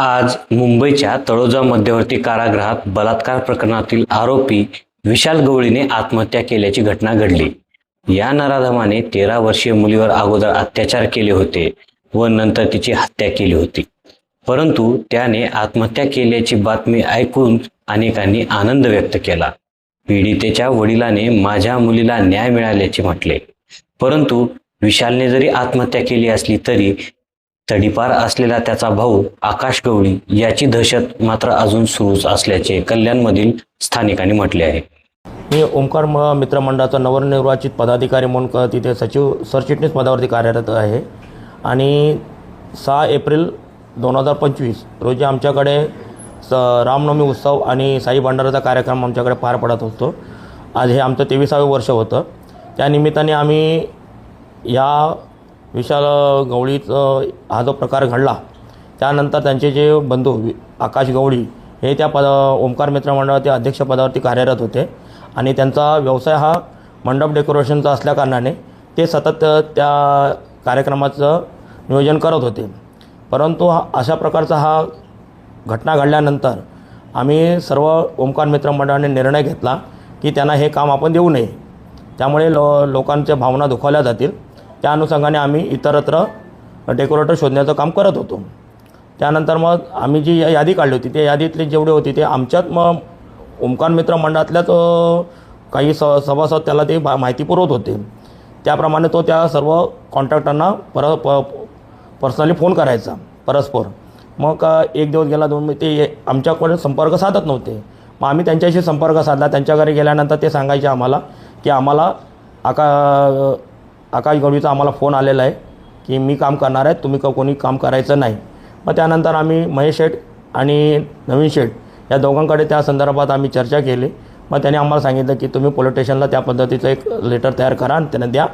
आज मुंबईच्या तळोजा मध्यवर्ती कारागृहात बलात्कार प्रकरणातील आरोपी विशाल गवळीने आत्महत्या केल्याची घटना घडली. या नराधमाने तेरा वर्षीय मुलीवर अगोदर अत्याचार केले होते व नंतर तिची हत्या केली होती. परंतु त्याने आत्महत्या केल्याची बातमी ऐकून अनेकांनी आनंद व्यक्त केला. पीडितेच्या वडिलाने माझ्या मुलीला न्याय मिळाल्याचे म्हटले. परंतु विशालने जरी आत्महत्या केली असली तरी तडीपार असलेला त्याचा भाऊ आकाश गवळी याची दहशत मात्र अजून सुरूच असल्याचे कल्याणमधील स्थानिकांनी म्हटले आहे. मी ओंकार म मित्रमंडळाचा नवनिर्वाचित पदाधिकारी म्हणून क तिथे सचिव सरचिटणीस पदावरती कार्यरत आहे. आणि सहा एप्रिल दोन हजार पंचवीस रोजी आमच्याकडे स रामनवमी उत्सव आणि साई भंडाराचा कार्यक्रम आमच्याकडे पार पडत असतो आज हे आमचं तेविसावं वर्ष होतं. त्यानिमित्ताने आम्ही या विशाल गवळीचं हा जो प्रकार घडला त्यानंतर त्यांचे जे बंधू वि- आकाश गवळी हे त्या पद ओंकार मित्र मंडळाच्या अध्यक्षपदावरती कार्यरत होते. आणि त्यांचा व्यवसाय हा मंडप डेकोरेशनचा असल्याकारणाने ते सतत त्या कार्यक्रमाचं नियोजन करत होते. परंतु हा अशा प्रकारचा हा घटना घडल्यानंतर आम्ही सर्व ओंकार मित्र मंडळाने निर्णय घेतला की त्यांना हे काम आपण देऊ नये. त्यामुळे लो लोकांच्या भावना दुखावल्या जातील. त्या अनुषंगाने आम्ही इतरत्र डेकोरेटर शोधण्याचं काम करत होतो. त्यानंतर मग आम्ही जी या- यादी काढली होती त्या यादीतले जेवढे होते ते आमच्यात मग ओमकान मित्र मंडळातल्याच काही स सभासद त्याला ते माहिती पुरवत होते. त्याप्रमाणे तो त्या सर्व कॉन्ट्रॅक्टरना पर प पर्सनली फोन करायचा परस्पर. मग एक दिवस गेला दोन ते आमच्याकडे संपर्क साधत नव्हते. मग आम्ही त्यांच्याशी संपर्क साधला. त्यांच्या घरी गेल्यानंतर ते सांगायचे आम्हाला की आम्हाला आका आकाश गवळीचा आम्हाला फोन आलेला आहे की मी काम करणार आहे तुम्ही का कोणी काम करायचं नाही. मग त्यानंतर आम्ही महेश शेठ आणि नवीन शेठ या दोघांकडे त्या संदर्भात आम्ही चर्चा केली. मग त्यांनी आम्हाला सांगितलं की तुम्ही पोलीस स्टेशनला त्या पद्धतीचं एक लेटर तयार करा आणि त्यांना द्या.